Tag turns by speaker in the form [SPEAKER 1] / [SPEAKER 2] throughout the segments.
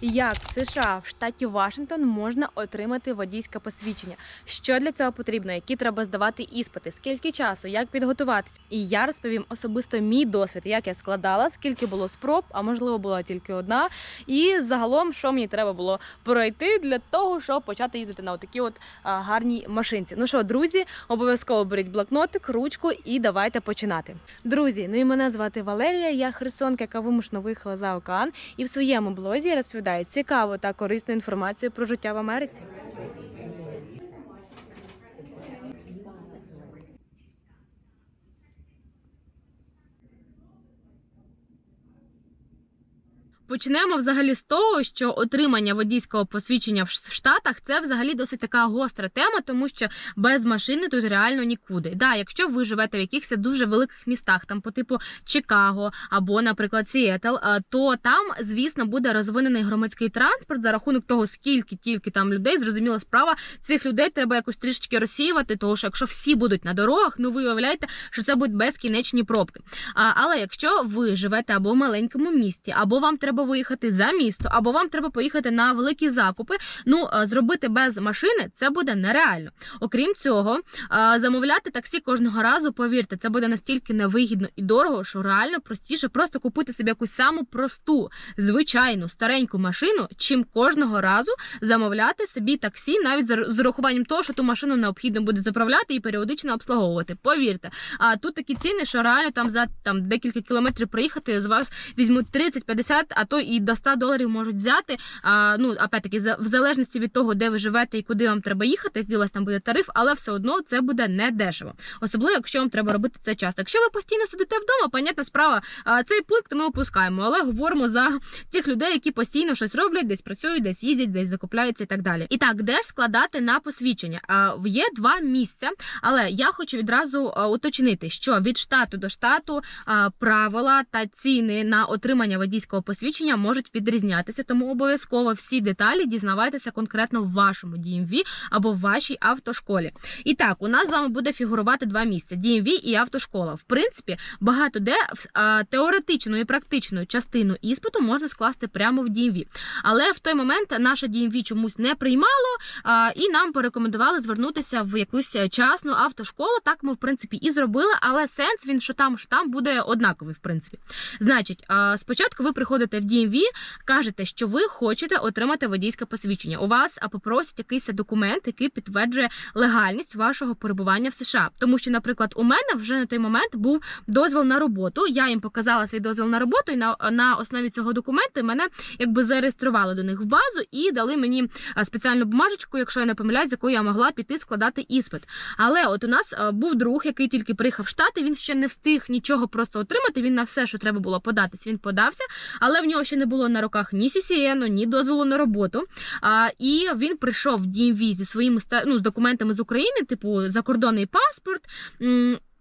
[SPEAKER 1] Як в США в штаті Вашингтон можна отримати водійське посвідчення? Що для цього потрібно? Які треба здавати іспити? Скільки часу? Як підготуватись? І я розповім особисто мій досвід, як я складала, скільки було спроб, а можливо була тільки одна. І загалом, що мені треба було пройти для того, щоб почати їздити на отакій от гарній машинці. Ну що, друзі, обов'язково беріть блокнотик, ручку і давайте починати. Друзі, ну і мене звати Валерія. Я херсонка, яка вимушено виїхала за океан, і в своєму блозі я розповідаю цікаву та корисну інформацію про життя в Америці. Почнемо взагалі з того, що отримання водійського посвідчення в Штатах це взагалі досить така гостра тема, тому що без машини тут реально нікуди. Да, якщо ви живете в якихось дуже великих містах, там по типу Чикаго або, наприклад, Сіетл, е, то там, звісно, буде розвинений громадський транспорт за рахунок того, скільки тільки там людей, зрозуміла справа, цих людей треба якось трішечки розсіювати, тому що якщо всі будуть на дорогах, ну ви уявляєте, що це будуть безкінечні пробки. Але якщо ви живете або в маленькому місті, або вам треба виїхати за місто, або вам треба поїхати на великі закупи. Ну е, зробити без машини це буде нереально. Окрім цього, е, замовляти таксі кожного разу, повірте, це буде настільки невигідно і дорого, що реально простіше просто купити собі якусь саму просту, звичайну стареньку машину, чим кожного разу замовляти собі таксі, навіть з урахуванням того, що ту машину необхідно буде заправляти і періодично обслуговувати. Повірте, а тут такі ціни, що реально там за там декілька кілометрів проїхати з вас візьмуть 30-50, а то і до 100 доларів можуть взяти. А, ну, опять-таки, в залежності від того, де ви живете і куди вам треба їхати, який у вас там буде тариф, але все одно це буде не дешево. Особливо, якщо вам треба робити це часто. Якщо ви постійно сидите вдома, понятна справа, цей пункт ми опускаємо, але говоримо за тих людей, які постійно щось роблять, десь працюють, десь їздять, десь закупляються і так далі. І так, де ж складати на посвідчення? Є два місця, але я хочу відразу уточнити, що від штату до штату правила та ціни на отримання водійського посвідчення можуть відрізнятися, тому обов'язково всі деталі дізнавайтеся конкретно в вашому DMV або в вашій автошколі. І так, у нас з вами буде фігурувати два місця: DMV і автошкола. В принципі, багато де теоретичну і практичну частину іспиту можна скласти прямо в DMV. Але в той момент наша DMV чомусь не приймало, і нам порекомендували звернутися в якусь частну автошколу. Так ми в принципі і зробили, але сенс він що там, що там буде однаковий, в принципі. Значить, спочатку ви приходите в DMV, кажете, що ви хочете отримати водійське посвідчення. У вас попросять якийсь документ, який підтверджує легальність вашого перебування в США. Тому що, наприклад, у мене вже на той момент був дозвіл на роботу. Я їм показала свій дозвіл на роботу, і на, на основі цього документу мене якби зареєстрували до них в базу і дали мені спеціальну бумажечку, якщо я не помиляюсь, з якою я могла піти складати іспит. Але от у нас був друг, який тільки приїхав в Штати, він ще не встиг нічого просто отримати. Він на все, що треба було податись, він подався, але в нього ще не було на руках ні CCN, ні дозволу на роботу. А, і він прийшов в DMV зі своїми ну, з документами з України, типу закордонний паспорт.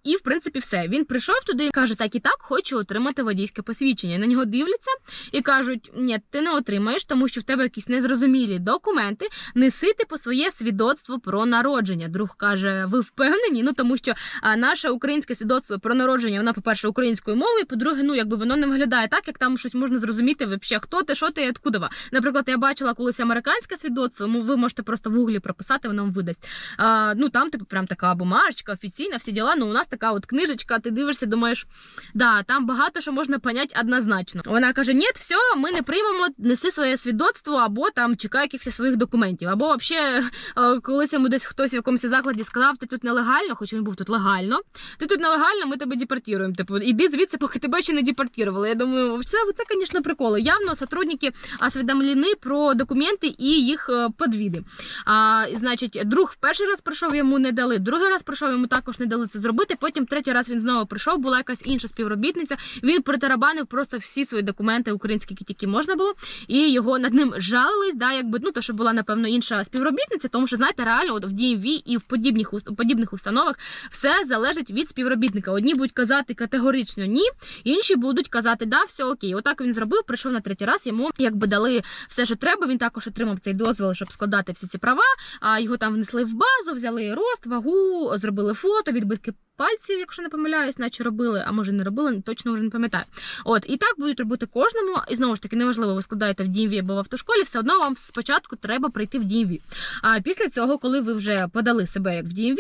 [SPEAKER 1] І, в принципі, все. Він прийшов туди каже: так і так, хочу отримати водійське посвідчення. На нього дивляться і кажуть: ні, ти не отримаєш, тому що в тебе якісь незрозумілі документи. Неси по своє свідоцтво про народження. Друг каже: ви впевнені? Ну тому що а, наше українське свідоцтво про народження, воно, по-перше, українською мовою, по-друге, ну якби воно не виглядає так, як там щось можна зрозуміти, вообще, хто ти, що ти і откуда. Наприклад, я бачила колись американське свідоцтво, ну, ви можете просто в гуглі прописати, воно вам видасть. А, ну там, типу, прям така бумажечка, офіційна, всі діла. Ну, у нас така от книжечка, ти дивишся, думаєш, да, там багато що можна поняти однозначно. Вона каже: ні, все, ми не приймемо, неси своє свідоцтво, або там чекай якихось своїх документів. Або взагалі, колись йому десь хтось в якомусь закладі сказав, ти тут нелегально, хоч він був тут легально. Ти тут нелегально, ми тебе депортуємо. Типу, іди звідси, поки тебе ще не депортували. Я думаю, це, це, звісно, приколи. Явно сотрудники освідомлені про документи і їх е, подвіди. А, значить, друг перший раз прийшов, йому не дали, другий раз прийшов, йому також не дали це зробити. Потім третій раз він знову прийшов, була якась інша співробітниця. Він притарабанив просто всі свої документи українські, які тільки можна було, і його над ним жалились. Да, якби ну то, що була напевно інша співробітниця, тому що знаєте, реально от в DMV і в подібних у подібних установах все залежить від співробітника. Одні будуть казати категорично ні, інші будуть казати, да, все окей. Отак він зробив, прийшов на третій раз. Йому якби дали все, що треба. Він також отримав цей дозвіл, щоб складати всі ці права. А його там внесли в базу, взяли рост, вагу, зробили фото, відбитки пальців, якщо не помиляюсь, наче робили, а може не робили, точно вже не пам'ятаю. От і так будуть робити кожному. І знову ж таки, неважливо, ви складаєте в DMV або в автошколі, все одно вам спочатку треба прийти в DMV. А після цього, коли ви вже подали себе як в DMV,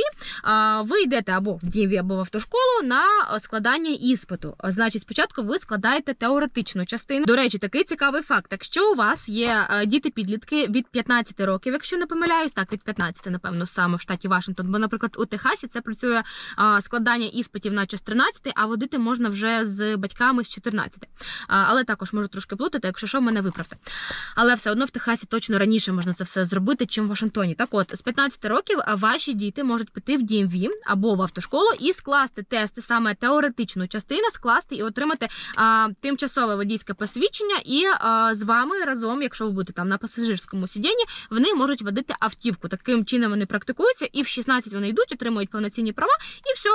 [SPEAKER 1] ви йдете або в DMV, або в автошколу на складання іспиту. Значить, спочатку ви складаєте теоретичну частину. До речі, такий цікавий факт. Якщо у вас є е, діти-підлітки від 15 років, якщо не помиляюсь, так від 15, напевно, саме в штаті Вашингтон, бо, наприклад, у Техасі це працює складання іспитів наче з 13, а водити можна вже з батьками з 14. Але також можу трошки плутати, якщо що, мене виправте. Але все одно в Техасі точно раніше можна це все зробити, чим в Вашингтоні. Так от, з 15 років ваші діти можуть піти в DMV або в автошколу і скласти тести, саме теоретичну частину, скласти і отримати а, тимчасове водійське посвідчення, і а, з вами разом, якщо ви будете там на пасажирському сидінні, вони можуть водити автівку. Таким чином вони практикуються, і в 16 вони йдуть, отримують повноцінні права, і все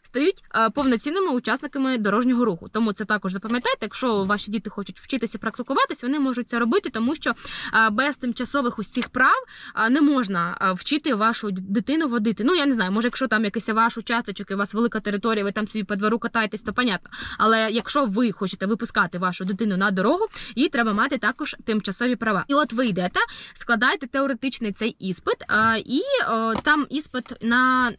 [SPEAKER 1] стають а, повноцінними учасниками дорожнього руху. Тому це також запам'ятайте, якщо ваші діти хочуть вчитися практикуватись, вони можуть це робити, тому що а, без тимчасових ось цих прав а, не можна вчити вашу дитину водити. Ну я не знаю, може, якщо там якийсь ваш участочок і у вас велика територія, ви там собі по двору катаєтесь, то понятно. Але якщо ви хочете випускати вашу дитину на дорогу, їй треба мати також тимчасові права. І от ви йдете, складаєте теоретичний цей іспит, і там іспит на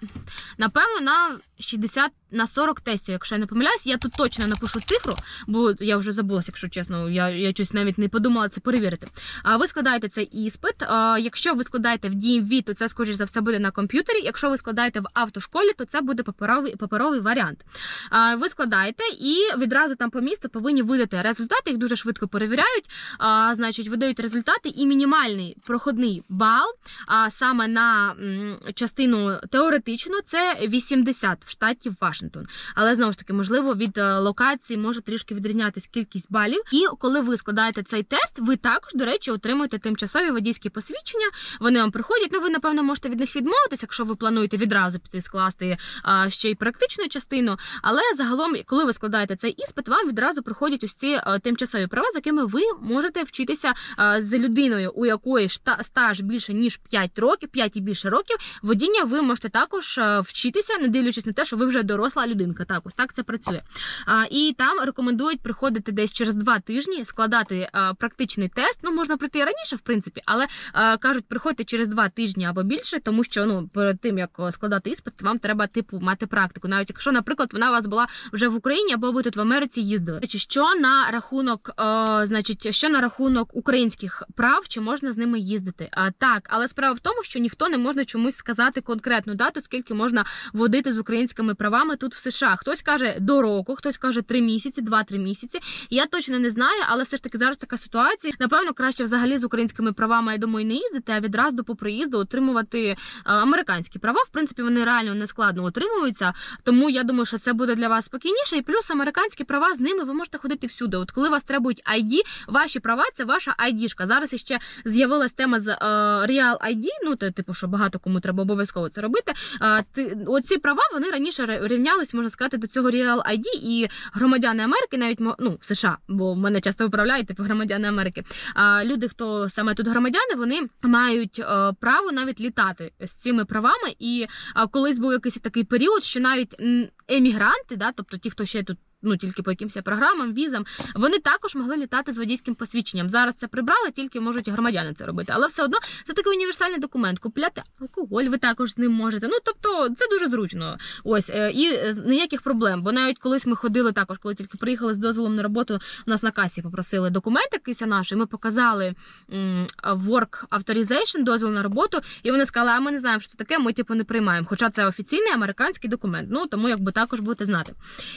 [SPEAKER 1] напевно на 60ャ на 40 тестів, якщо я не помиляюсь. Я тут точно напишу цифру, бо я вже забулася, якщо чесно, я, я щось навіть не подумала це перевірити. А ви складаєте цей іспит. Якщо ви складаєте в DMV, то це скоріш за все буде на комп'ютері. Якщо ви складаєте в автошколі, то це буде паперовий паперовий варіант. Ви складаєте і відразу там по місту повинні видати результати. Їх дуже швидко перевіряють. Значить, видають результати і мінімальний проходний бал. А саме на частину теоретичну це 80 в штаті Вашингтон. Але знову ж таки, можливо, від е, локації може трішки відрізнятися кількість балів. І коли ви складаєте цей тест, ви також, до речі, отримуєте тимчасові водійські посвідчення. Вони вам приходять. Ну, ви напевно можете від них відмовитися, якщо ви плануєте відразу піти скласти а, ще й практичну частину. Але загалом, коли ви складаєте цей іспит, вам відразу приходять ось ці а, тимчасові права, з якими ви можете вчитися з людиною, у якої стаж більше ніж 5 років, 5 і більше років. Водіння ви можете також вчитися, не дивлячись на те, що ви вже доросла людинка. Так, ось так це працює. А, і там рекомендують приходити десь через два тижні, складати а, практичний тест. Ну можна прийти раніше, в принципі, але а, кажуть, приходьте через два тижні або більше, тому що ну перед тим як складати іспит, вам треба типу мати практику. Навіть якщо, наприклад, вона у вас була вже в Україні або ви тут в Америці їздили. Чи що на рахунок, о, значить, що на рахунок українських прав, чи можна з ними їздити? А, так, але справа в тому, що ніхто не може чомусь сказати конкретну дату, скільки можна водити з українськими правами тут в США. Хтось каже до року, хтось каже три місяці, два-три місяці. Я точно не знаю, але все ж таки зараз така ситуація. Напевно, краще взагалі з українськими правами, я думаю, не їздити, а відразу по приїзду отримувати е, американські права. В принципі, вони реально не складно отримуються. Тому я думаю, що це буде для вас спокійніше. І плюс американські права з ними ви можете ходити всюди. От коли вас требують ID, ваші права це ваша ID-шка. Зараз іще з'явилась тема з е, Real ID, Ну то типу, що багато кому треба обов'язково це робити. Оці права вони раніше ре- рівнялись, можна сказати, до цього Real ID і громадяни Америки, навіть ну США, бо мене часто виправляють типу громадяни Америки. А люди, хто саме тут громадяни, вони мають е, право навіть літати з цими правами. І колись був якийсь такий період, що навіть емігранти, да, тобто ті, хто ще тут. Ну, тільки по якимось програмам, візам, вони також могли літати з водійським посвідченням. Зараз це прибрали, тільки можуть громадяни це робити. Але все одно це такий універсальний документ. Купляти алкоголь, ви також з ним можете. Ну тобто це дуже зручно. Ось е, і е, ніяких проблем. Бо навіть колись ми ходили також, коли тільки приїхали з дозволом на роботу, у нас на касі попросили документ якийсь наш, і ми показали work authorization, дозвіл на роботу, і вони сказали, а ми не знаємо, що це таке, ми типу не приймаємо. Хоча це офіційний американський документ. Ну тому якби також будете знати.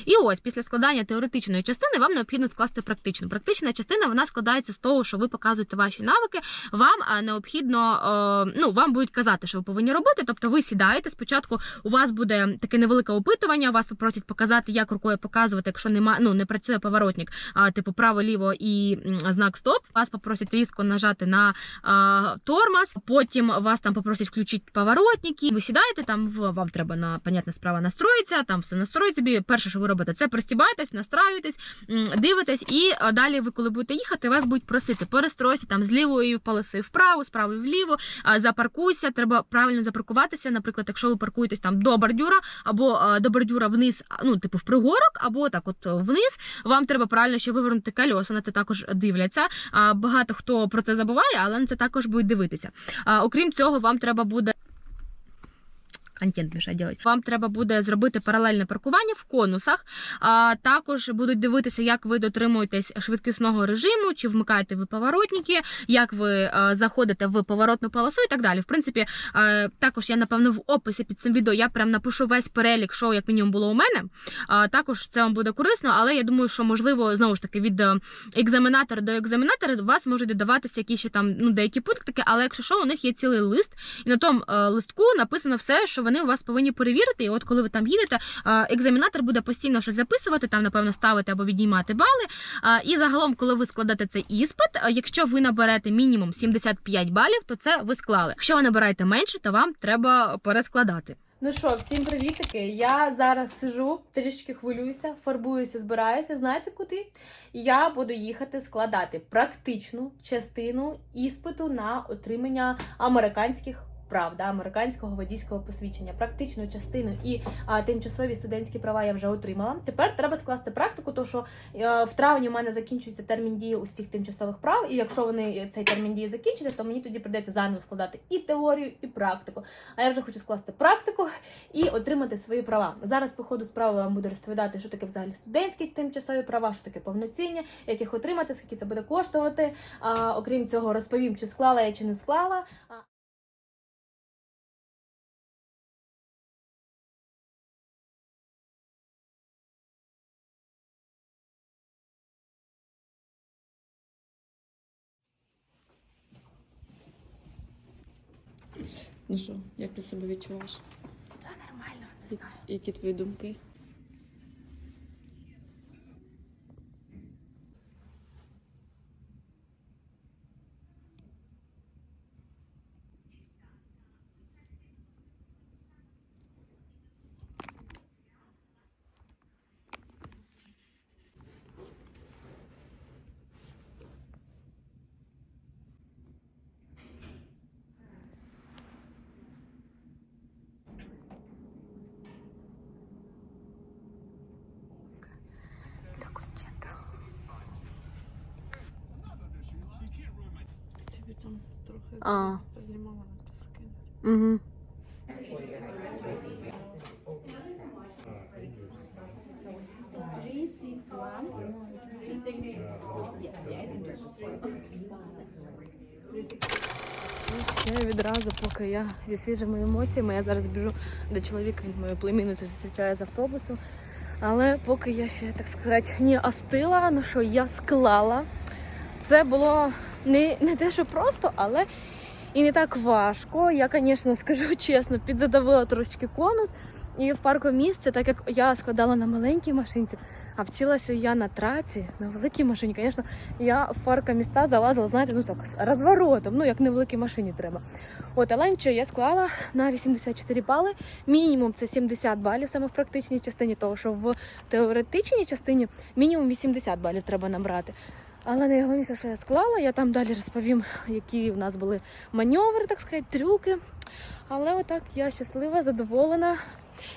[SPEAKER 1] І ось після складання теоретичної частини вам необхідно скласти практичну. Практична частина вона складається з того, що ви показуєте ваші навики. Вам необхідно, е, ну вам будуть казати, що ви повинні робити. Тобто ви сідаєте спочатку. У вас буде таке невелике опитування. Вас попросять показати, як рукою показувати, якщо нема, ну не працює поворотник, а типу право-ліво і знак стоп. Вас попросять різко нажати на а, тормоз. Потім вас там попросять включити поворотники. Ви сідаєте там. Вам треба на понятна справа настроїтися. Там все настроїть собі. Перше, що ви робите, це пристібаєте відкриваєтесь, настраюєтесь, дивитесь, і е, далі ви, коли будете їхати, вас будуть просити перестройся там з лівої полоси вправо, з правої вліво, а, запаркуйся, треба правильно запаркуватися. Наприклад, якщо ви паркуєтесь там до бордюра або до бордюра вниз, ну типу в пригорок, або так, от вниз, вам треба правильно ще вивернути кольоса. На це також дивляться. Багато хто про це забуває, але на це також будуть дивитися. Окрім цього, вам треба буде. Контент мішає робити. Вам треба буде зробити паралельне паркування в конусах. А також будуть дивитися, як ви дотримуєтесь швидкісного режиму, чи вмикаєте ви поворотники, як ви заходите в поворотну полосу і так далі. В принципі, також я напевно в описі під цим відео я прям напишу весь перелік, що як мінімум було у мене. Також це вам буде корисно, але я думаю, що можливо знову ж таки від е, екзаменатора до екзаменатора у вас можуть додаватися якісь ще там ну деякі пунктики, але якщо що, у них є цілий лист, і на тому е, листку написано все, що вони у вас повинні перевірити. І от коли ви там їдете, е, екзаменатор буде постійно щось записувати, там, напевно, ставити або віднімати бали. І загалом, коли ви складете цей іспит, якщо ви наберете мінімум 75 балів, то це ви склали. Якщо ви набираєте менше, то вам треба перескладати.
[SPEAKER 2] Ну що, всім привітики! Я зараз сижу, трішки хвилююся, фарбуюся, збираюся. Знаєте куди? Я буду їхати складати практичну частину іспиту на отримання американських прав, да, американського водійського посвідчення. Практичну частину і а, тимчасові студентські права я вже отримала. Тепер треба скласти практику, тому що е, в травні у мене закінчується термін дії усіх тимчасових прав. І якщо вони цей термін дії закінчиться, то мені тоді прийдеться заново складати і теорію, і практику. А я вже хочу скласти практику і отримати свої права. Зараз по ходу справи вам буду розповідати, що таке взагалі студентські тимчасові права, що таке повноцінні, як їх отримати, скільки це буде коштувати. А, окрім цього, розповім, чи склала я, чи не склала.
[SPEAKER 3] Ну що, як ти себе відчуваєш?
[SPEAKER 2] Та нормально,
[SPEAKER 3] знаю. Які твої думки? Трохи
[SPEAKER 1] А.
[SPEAKER 3] познімала на.
[SPEAKER 1] Угу. Я відразу, поки я зі свіжими емоціями, я зараз біжу до чоловіка, він мою племінницю зустрічає з автобусу. Але поки я ще, так сказати, не остила, ну що я склала. Це було не, не те, що просто, але і не так важко. Я, звісно, скажу чесно, підзадавила трошки конус. І в парку місце, так як я складала на маленькій машинці, а вчилася я на траці, на великій машині. Звісно, я в парка міста залазила, знаєте, ну так, з розворотом, ну як на великій машині треба. От, але нічого, я склала на 84 бали. Мінімум це 70 балів саме в практичній частині, того що в теоретичній частині мінімум 80 балів треба набрати. Але найголовніше, що я склала, я там далі розповім, які в нас були маневри, так сказати, трюки. Але отак я щаслива, задоволена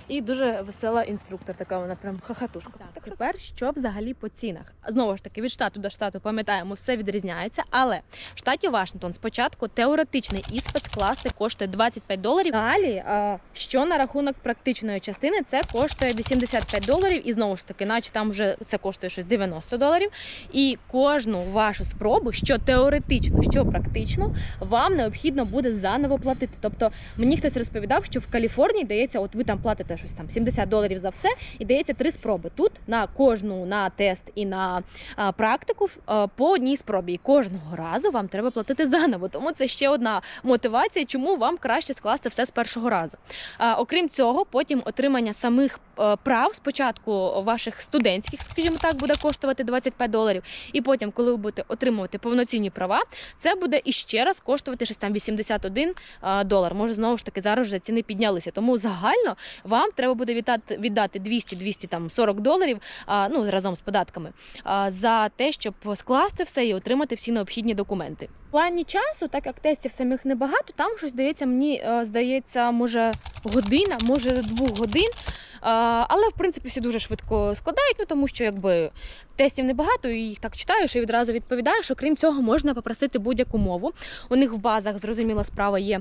[SPEAKER 1] і дуже весела інструктор. Така вона прям хахатушка. Так, тепер що взагалі по цінах? Знову ж таки, від штату до штату пам'ятаємо, все відрізняється. Але в штаті Вашингтон спочатку теоретичний іспит скласти коштує 25 доларів. Далі, що на рахунок практичної частини, це коштує 85 доларів. І знову ж таки, наче там вже це коштує щось 90 доларів. І кожну вашу спробу, що теоретично, що практично, вам необхідно буде заново платити. Тобто мені хтось розповідав, що в Каліфорнії дається, от ви там платите щось там 70 доларів за все, і дається три спроби. Тут на кожну на тест і на а, практику а, по одній спробі. І кожного разу вам треба платити заново. Тому це ще одна мотивація, чому вам краще скласти все з першого разу. А, окрім цього, потім отримання самих е, прав спочатку ваших студентських, скажімо так, буде коштувати 25 доларів. І потім, коли ви будете отримувати повноцінні права, це буде іще раз коштувати щось там 81 е, долар. Долар. Може, знову ж таки зараз вже ціни піднялися. Тому загально вам треба буде віддати, віддати 200-200 там 40 доларів, а, ну разом з податками, а, за те, щоб скласти все і отримати всі необхідні документи. В плані часу, так як тестів самих небагато, там щось здається, мені е, здається, може година, може двох годин. Але в принципі всі дуже швидко складають, ну тому що якби тестів небагато, і їх так читаєш і відразу відповідаєш. Окрім цього, можна попросити будь-яку мову. У них в базах зрозуміла справа є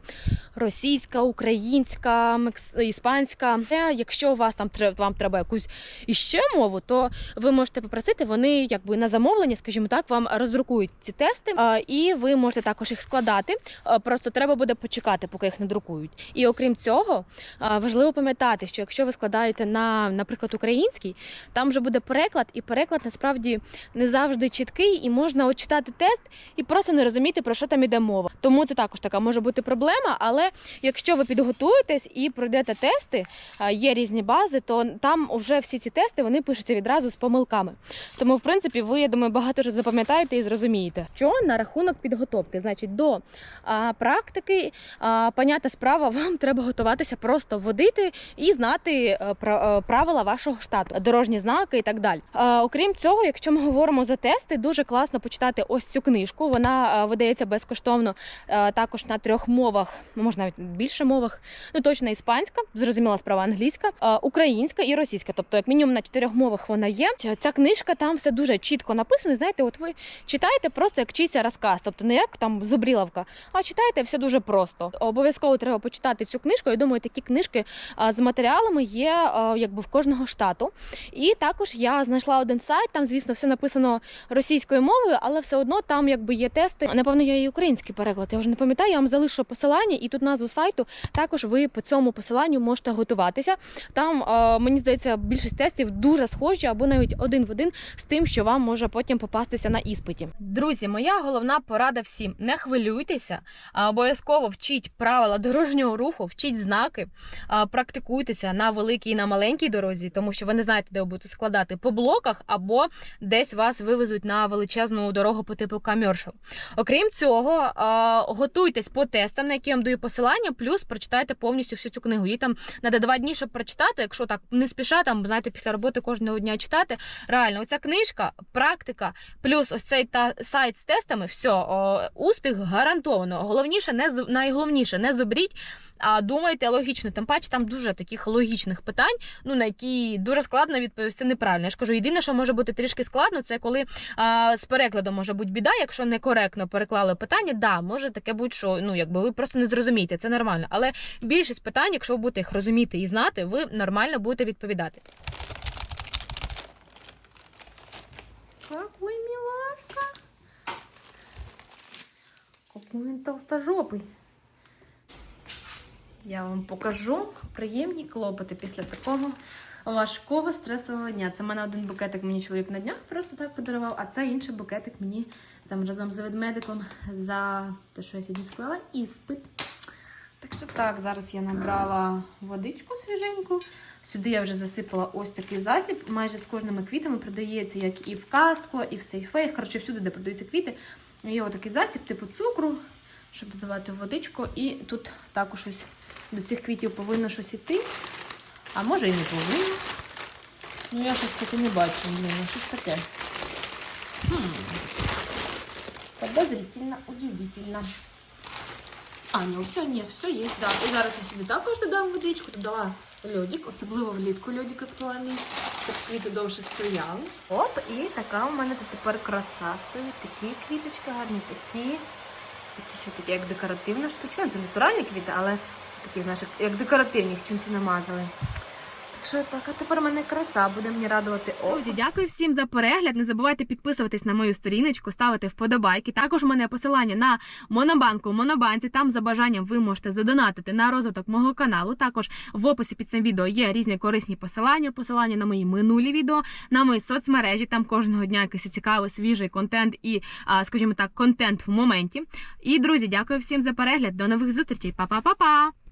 [SPEAKER 1] російська, українська, іспанська. Е, Якщо у вас там вам треба якусь іще мову, то ви можете попросити. Вони якби на замовлення, скажімо так, вам роздрукують ці тести, і ви можете також їх складати. Просто треба буде почекати, поки їх не друкують. І окрім цього, важливо пам'ятати, що якщо ви складаєте на, наприклад, український, там вже буде переклад, і переклад насправді не завжди чіткий, і можна от читати тест і просто не розуміти, про що там іде мова. Тому це також така може бути проблема. Але якщо ви підготуєтесь і пройдете тести, є різні бази, то там вже всі ці тести вони пишуться відразу з помилками. Тому, в принципі, ви я думаю, багато ж запам'ятаєте і зрозумієте. Що на рахунок підготовки, значить, до а, практики, а, понята справа, вам треба готуватися просто водити і знати е, е, правила вашого штату, дорожні знаки і так далі. А, окрім цього, якщо ми говоримо за тести, дуже класно почитати ось цю книжку. Вона е, видається безкоштовно е, також на трьох мовах, ну, може навіть більше мовах. Ну точно іспанська, зрозуміла справа англійська, е, українська і російська. Тобто, як мінімум на чотирьох мовах вона є. Ця книжка там все дуже чітко написано. Знаєте, от ви читаєте просто як чийся розказ, тобто не як там зубріловка, а читаєте все дуже просто. Обов'язково треба почитати цю книжку. Я думаю, такі книжки з матеріалами є якби в кожного штату. І також я знайшла один сайт. Там, звісно, все написано російською мовою, але все одно там якби є тести. Напевно, я і український переклад. Я вже не пам'ятаю. Я вам залишу посилання, і тут назву сайту. Також ви по цьому посиланню можете готуватися. Там мені здається, більшість тестів дуже схожі або навіть один в один з тим, що вам може потім попастися на іспиті. Друзі, моя головна порада всім: не хвилюйтеся, обов'язково вчіть правила дорожнього руху, вчіть знаки, практикуйтеся на великій і на маленькій дорозі, тому що ви не знаєте, де ви будете складати по блоках або десь вас вивезуть на величезну дорогу по типу камершал. Окрім цього, готуйтесь по тестам, на які я вам даю посилання, плюс прочитайте повністю всю цю книгу. Її там треба два дні, щоб прочитати. Якщо так не спіша, там знаєте, після роботи кожного дня читати. Реально, оця книжка, практика, плюс ось цей та сайт з тестами, все, успіх гарантовано. Головніше, не найголовніше, не зубріть, а думайте логічно. Тим паче там дуже таких логічних питань, ну на які дуже складно відповісти неправильно. Я ж кажу, єдине, що може бути трішки складно, це коли а, з перекладом може бути біда, якщо некоректно переклали питання. Да, може таке бути, що ну якби ви просто не зрозумієте, це нормально. Але більшість питань, якщо ви будете їх розуміти і знати, ви нормально будете відповідати. Какой він толстожопий. Я вам покажу приємні клопоти після такого важкого стресового дня. Це в мене один букетик мені чоловік на днях просто так подарував, а це інший букетик мені там разом з ведмедиком за те, що я сьогодні склала, іспит. Так що так, зараз я набрала водичку свіженьку. Сюди я вже засипала ось такий засіб. Майже з кожними квітами продається, як і в кастко, і в сейфеях. Коротше, всюди, де продаються квіти. Є отакий засіб, типу цукру, щоб додавати водичку. І тут також ось до цих квітів повинно щось іти. А може і не повинно. Ну, я щось таке не бачу, блін, ну що ж таке? Хм. Подозрительно, удивительно. А, ні, все, ні, все є, да. І зараз я сюди також додам водичку, додала льодик, особливо влітку льодик актуальний, щоб квіти довше стояли. Оп, і така у мене тут тепер краса стоїть. Такі квіточки гарні, такі. Такі ще такі, як декоративна штучка. Це натуральні квіти, але такі, знаєш, як- декоративні, їх чимось намазали. Що так, а тепер мене краса, буде мені радувати око. Друзі, дякую всім за перегляд. Не забувайте підписуватись на мою сторіночку, ставити вподобайки. Також у мене посилання на Монобанку. У Монобанці там за бажанням ви можете задонатити на розвиток мого каналу. Також в описі під цим відео є різні корисні посилання, посилання на мої минулі відео, на мої соцмережі. Там кожного дня якийсь цікавий, свіжий контент і, скажімо так, контент в моменті. І друзі, дякую всім за перегляд. До нових зустрічей. Па-па-па-па!